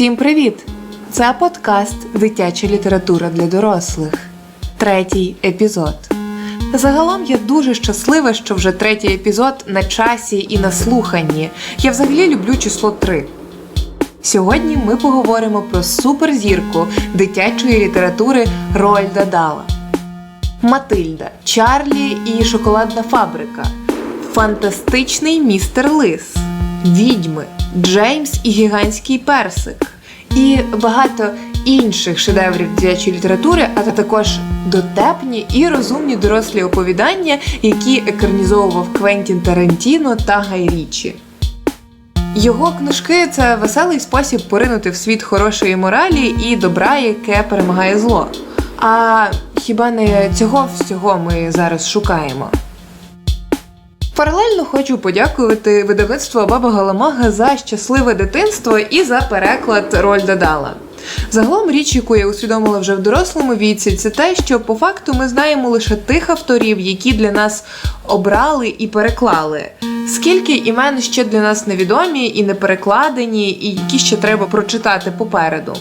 Всім привіт! Це подкаст Дитяча література для дорослих. Третій епізод. Загалом я дуже щаслива, що вже третій епізод на часі і на слуханні. Я взагалі люблю число 3. Сьогодні ми поговоримо про суперзірку дитячої літератури Рольда Дала. Матильда, Чарлі і Шоколадна фабрика. Фантастичний містер Лис. Відьми, Джеймс і гігантський персик. І багато інших шедеврів дитячої літератури, а також дотепні і розумні дорослі оповідання, які екранізовував Квентін Тарантіно та Гай Річі. Його книжки це веселий спосіб поринути в світ хорошої моралі і добра, яке перемагає зло. А хіба не цього всього ми зараз шукаємо? Паралельно хочу подякувати видавництву Баба Галамага за щасливе дитинство і за переклад Рольда Дала. Загалом річ, яку я усвідомила вже в дорослому віці, це те, що по факту ми знаємо лише тих авторів, які для нас обрали і переклали. Скільки імен ще для нас невідомі і не перекладені, і які ще треба прочитати попереду.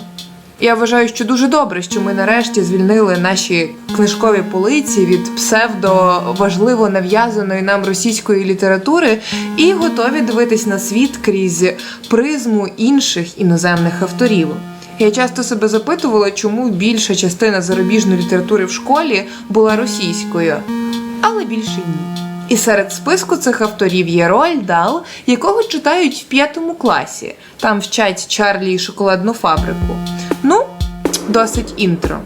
Я вважаю, що дуже добре, що ми нарешті звільнили наші книжкові полиці від псевдо важливо нав'язаної нам російської літератури і готові дивитись на світ крізь призму інших іноземних авторів. Я часто себе запитувала, чому більша частина зарубіжної літератури в школі була російською, але більше ні. І серед списку цих авторів є Роальд Дал, якого читають в п'ятому класі. Там вчать Чарлі і шоколадну фабрику. Ну, досить інтро.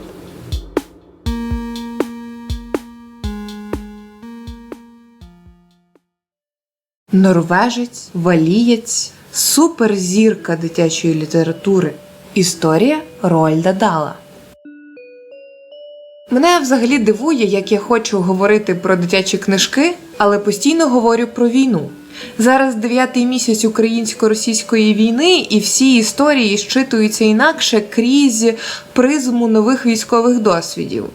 Норвежець, валієць, суперзірка дитячої літератури. Історія Роальда Дала. Мене взагалі дивує, як я хочу говорити про дитячі книжки, але постійно говорю про війну. Зараз дев'ятий місяць українсько-російської війни, і всі історії щитуються інакше крізь призму нових військових досвідів.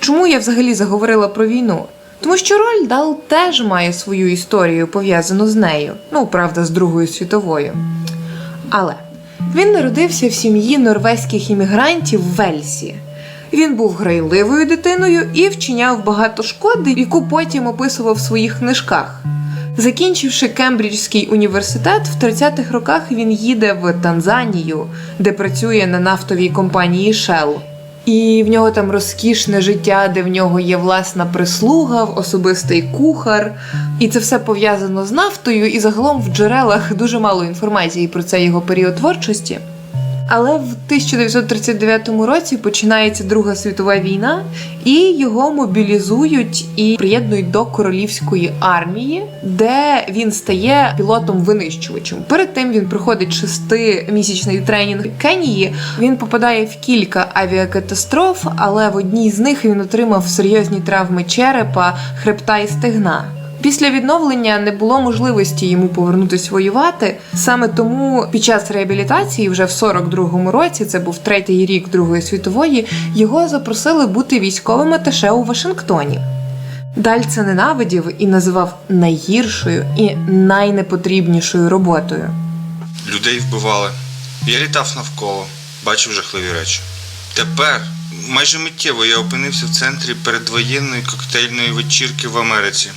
Чому я взагалі заговорила про війну? Тому що Роль Дал теж має свою історію пов'язану з нею, ну правда, з Другою світовою. Але він народився в сім'ї норвезьких іммігрантів в Вельсі. Він був грайливою дитиною і вчиняв багато шкоди, яку потім описував в своїх книжках. Закінчивши Кембриджський університет, в 30-х роках він їде в Танзанію, де працює на нафтовій компанії Shell. І в нього там розкішне життя, де в нього є власна прислуга, особистий кухар. І це все пов'язано з нафтою, і загалом в джерелах дуже мало інформації про цей його період творчості. Але в 1939 році починається Друга світова війна, і його мобілізують і приєднують до королівської армії, де він стає пілотом-винищувачем. Перед тим він проходить шестимісячний тренінг Кенії. Він попадає в кілька авіакатастроф, але в одній з них він отримав серйозні травми черепа, хребта і стегна. Після відновлення не було можливості йому повернутися воювати. Саме тому під час реабілітації, вже в 42-му році, це був третій рік Другої світової, його запросили бути військовим аташе у Вашингтоні. Даль це ненавидів і називав найгіршою і найнепотрібнішою роботою. Людей вбивали. Я літав навколо, бачив жахливі речі. Тепер, майже миттєво, я опинився в центрі передвоєнної коктейльної вечірки в Америці.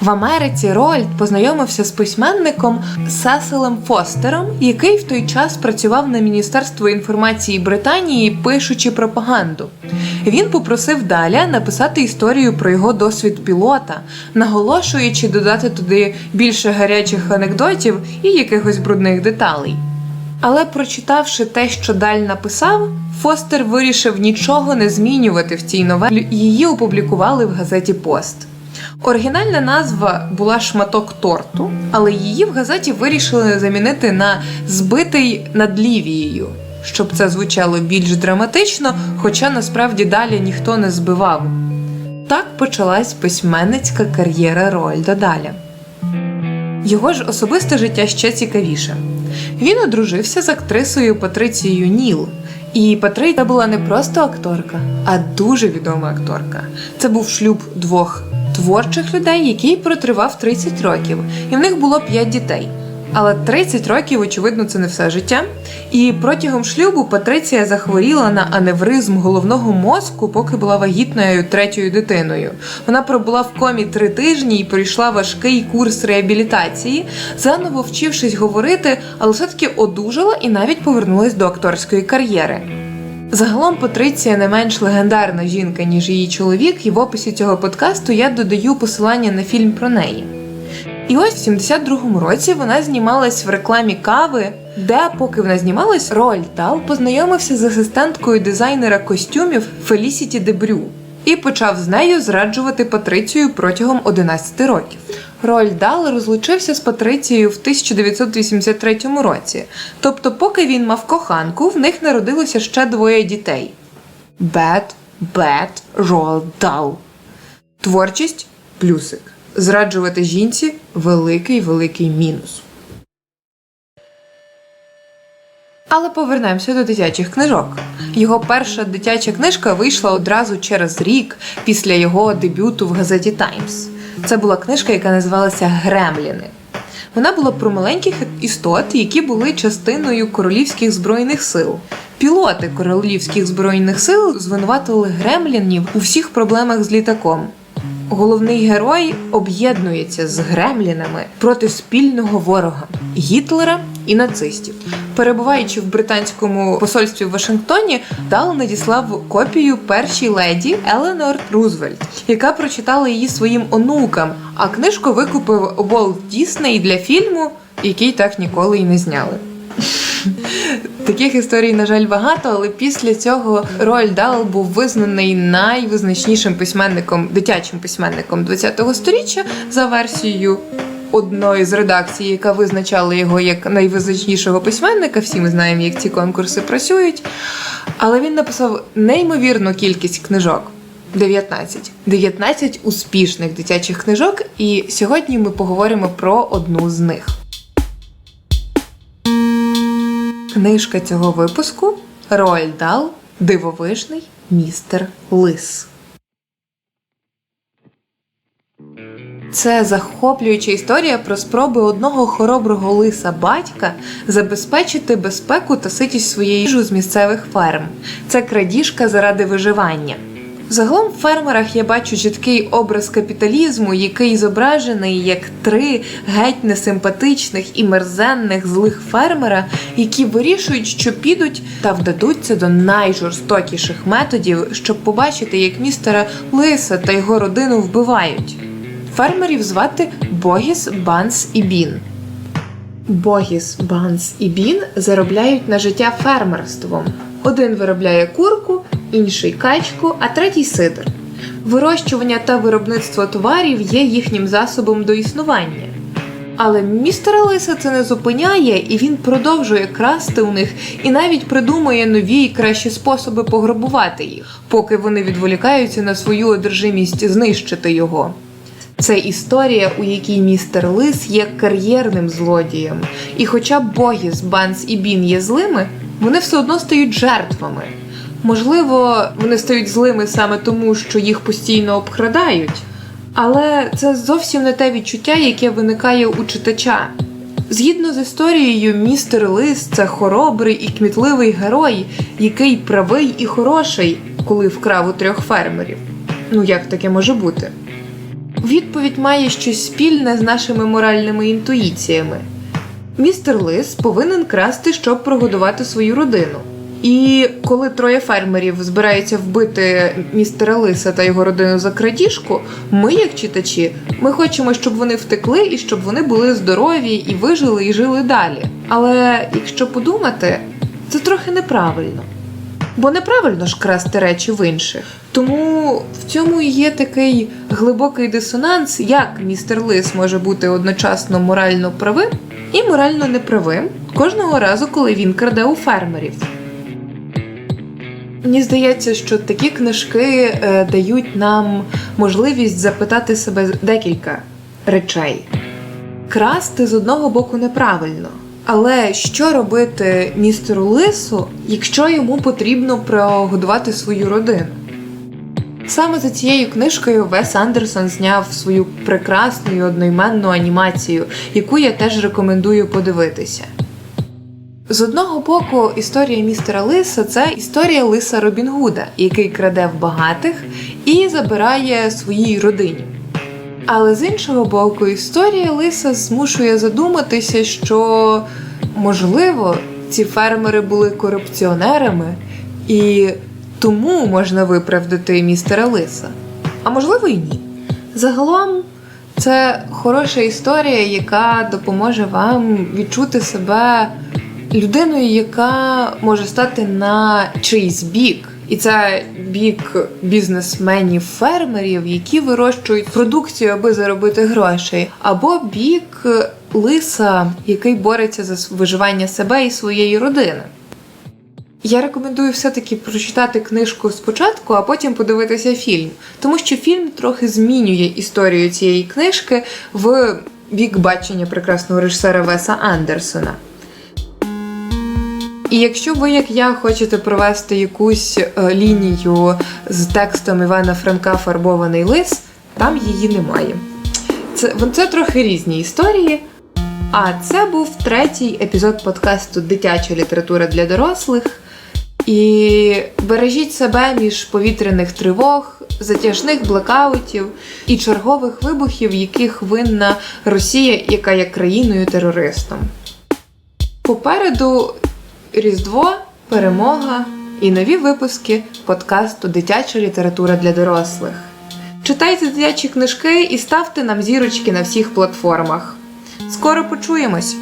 В Америці Рольд познайомився з письменником Сеселем Фостером, який в той час працював на Міністерство інформації Британії, пишучи пропаганду. Він попросив Даля написати історію про його досвід пілота, наголошуючи додати туди більше гарячих анекдотів і якихось брудних деталей. Але прочитавши те, що Даль написав, Фостер вирішив нічого не змінювати в цій новелі. Її опублікували в газеті Пост. Оригінальна назва була шматок торту, але її в газеті вирішили замінити на збитий над Лівією, щоб це звучало більш драматично, хоча насправді далі ніхто не збивав. Так почалась письменницька кар'єра Роальда Даля. Його ж особисте життя ще цікавіше. Він одружився з актрисою Патрицією Ніл. І Патриція була не просто акторка, а дуже відома акторка. Це був шлюб двох творчих людей, який протривав 30 років, і в них було 5 дітей. Але 30 років, очевидно, це не все життя. І протягом шлюбу Патриція захворіла на аневризм головного мозку, поки була вагітною третьою дитиною. Вона пробула в комі три тижні і пройшла важкий курс реабілітації, заново вчившись говорити, але все-таки одужала і навіть повернулась до акторської кар'єри. Загалом Патриція не менш легендарна жінка, ніж її чоловік, і в описі цього подкасту я додаю посилання на фільм про неї. І ось в 72-му році вона знімалась в рекламі кави, де, поки вона знімалась, Рольд Дал познайомився з асистенткою дизайнера костюмів Фелісіті Дебрю і почав з нею зраджувати Патрицію протягом 11 років. Рольд Дал розлучився з Патрицією в 1983 році. Тобто, поки він мав коханку, в них народилося ще двоє дітей: Бет, Бет, Рольд Дал. Творчість плюсик. Зраджувати жінці великий великий мінус. Але повернемося до дитячих книжок. Його перша дитяча книжка вийшла одразу через рік після його дебюту в газеті Таймс. Це була книжка, яка називалася Гремліни. Вона була про маленьких істот, які були частиною королівських збройних сил. Пілоти королівських збройних сил звинуватили гремлінів у всіх проблемах з літаком. Головний герой об'єднується з гремлінами проти спільного ворога Гітлера і нацистів. Перебуваючи в британському посольстві в Вашингтоні, Дал надіслав копію першій леді Еленор Рузвельт, яка прочитала її своїм онукам. А книжку викупив Волт Дісней для фільму, який так ніколи й не зняли. Таких історій, на жаль, багато, але після цього Роальд Дал був визнаний найвизначнішим письменником, дитячим письменником ХХ століття за версією одної з редакцій, яка визначала його як найвизначнішого письменника. Всі ми знаємо, як ці конкурси працюють. Але він написав неймовірну кількість книжок. 19. 19 успішних дитячих книжок, і сьогодні ми поговоримо про одну з них. Книжка цього випуску Роальд Дал Дивовижний містер Лис. Це захоплююча історія про спроби одного хороброго лиса батька забезпечити безпеку та ситість своєї їжу з місцевих ферм. Це крадіжка заради виживання. Загалом в фермерах я бачу чіткий образ капіталізму, який зображений як три геть несимпатичних і мерзенних злих фермера, які вирішують, що підуть та вдадуться до найжорстокіших методів, щоб побачити, як містера Лиса та його родину вбивають. Фермерів звати Богіс, Банс і Бін. Богіс, Банс і Бін заробляють на життя фермерством. Один виробляє курку, інший качку, а третій сидр. Вирощування та виробництво товарів є їхнім засобом до існування. Але містера Лиса це не зупиняє, і він продовжує красти у них і навіть придумує нові і кращі способи пограбувати їх, поки вони відволікаються на свою одержимість знищити його. Це історія, у якій містер Лис є кар'єрним злодієм. І хоча Богіс, Банс і Бін є злими, вони все одно стають жертвами. Можливо, вони стають злими саме тому, що їх постійно обкрадають, але це зовсім не те відчуття, яке виникає у читача. Згідно з історією, містер Лис це хоробрий і кмітливий герой, який правий і хороший, коли вкрав у трьох фермерів. Ну як таке може бути? Відповідь має щось спільне з нашими моральними інтуїціями. Містер Лис повинен красти, щоб прогодувати свою родину. І коли троє фермерів збираються вбити містера Лиса та його родину за крадіжку, ми, як читачі, ми хочемо, щоб вони втекли і щоб вони були здорові і вижили і жили далі. Але якщо подумати, це трохи неправильно. Бо неправильно ж красти речі в інших. Тому в цьому і є такий глибокий дисонанс, як містер Лис може бути одночасно морально правим і морально неправим кожного разу, коли він краде у фермерів. Мені здається, що такі книжки е, дають нам можливість запитати себе декілька речей. Красти з одного боку неправильно. Але що робити містеру Лису, якщо йому потрібно прогодувати свою родину? Саме за цією книжкою Вес Андерсон зняв свою прекрасну і одноіменну анімацію, яку я теж рекомендую подивитися. З одного боку, історія містера Лиса це історія Лиса Робін Гуда, який краде в багатих і забирає своїй родині. Але з іншого боку, історія Лиса змушує задуматися, що можливо ці фермери були корупціонерами, і тому можна виправдати містера Лиса. А можливо і ні. Загалом, це хороша історія, яка допоможе вам відчути себе людиною, яка може стати на чийсь бік. І це бік бізнесменів, фермерів, які вирощують продукцію, аби заробити грошей, або бік лиса, який бореться за виживання себе і своєї родини. Я рекомендую все-таки прочитати книжку спочатку, а потім подивитися фільм, тому що фільм трохи змінює історію цієї книжки в бік бачення прекрасного режисера Веса Андерсона. І якщо ви, як я, хочете провести якусь е, лінію з текстом Івана Франка Фарбований лис, там її немає. Це, це трохи різні історії. А це був третій епізод подкасту Дитяча література для дорослих. І бережіть себе між повітряних тривог, затяжних блекаутів і чергових вибухів, яких винна Росія, яка є країною терористом. Попереду Різдво, перемога і нові випуски подкасту Дитяча література для дорослих. Читайте дитячі книжки і ставте нам зірочки на всіх платформах. Скоро почуємось!